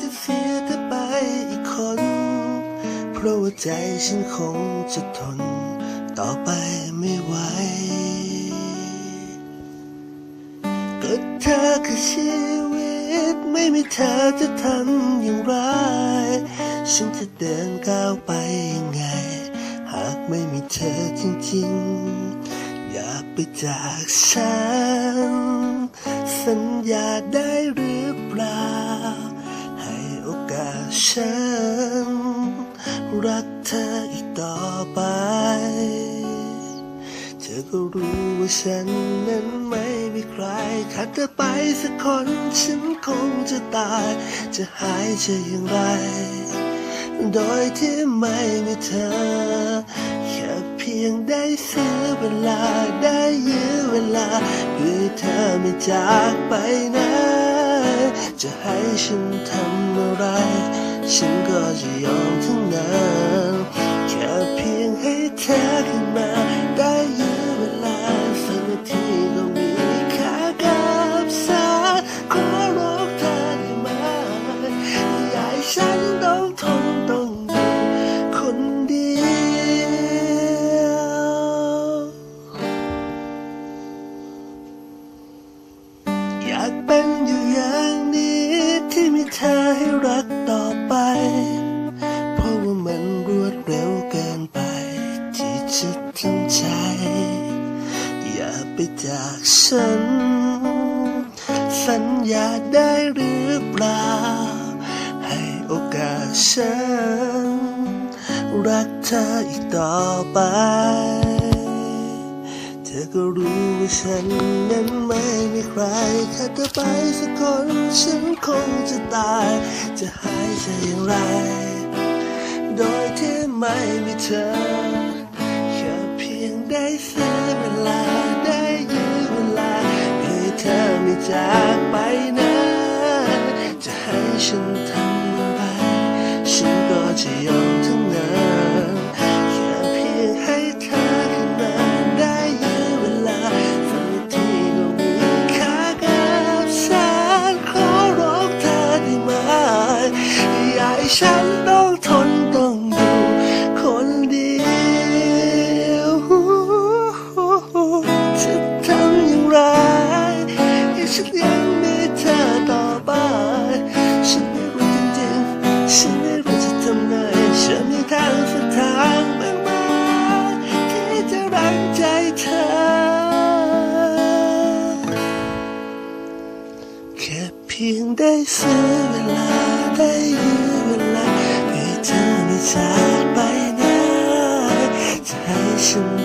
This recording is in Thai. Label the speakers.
Speaker 1: จะเสียเธอไปอีกคน เพราะว่าใจฉันคงจะทน ต่อไปไม่ไหวก็เธอคือชีวิต ไม่มีเธอจะทำอย่างไร ฉันจะเดินก้าวไปยังไง หากไม่มีเธอจริงๆ อย่าไปจากฉัน ฉัน รักเธออีกต่อไป เธอก็รู้ว่าฉันนั้นไม่มีใครขาดเธอไปสักคน ฉันคงจะตาย จะหายใจอย่างไร โดยที่ไม่มีเธอ แค่เพียงได้เสียเวลาได้ยื้อเวลาเพื่อเธอไม่จากไปไหนะจะให้ฉันทำอะไร ฉันก็จะยอมทั้งนั้นแทำใจ อย่าไปจากฉัน สัญญาได้หรือเปล่า ให้โอกาสฉัน รักเธออีกต่อไป เธอก็รู้ว่าฉันนั้นไม่มีใครถ้าเธอไปสักคน ฉันคงจะตาย จะหายใจอย่างไร โดยที่ไม่มีเธอ ได้เสียเวลาได้ยื้อเวลาให้เธอไม่จากไปนะจะให้ฉันทำอะไร ฉันก็จะยอมทั้งนั้นแค่เพียงให้เธอขึ้นมาได้ยื้อเวลาสักนทีก็มีค่ากับฉันขอร้องเธอได้ไหมอย่าให้ฉันต้องทน ทางสักทางมากมายที่จะรังใจเธอ แค่เพียงได้ซื้อเวลาได้ยืมเวลาให้เธอไม่จากไปไหนะใจฉัน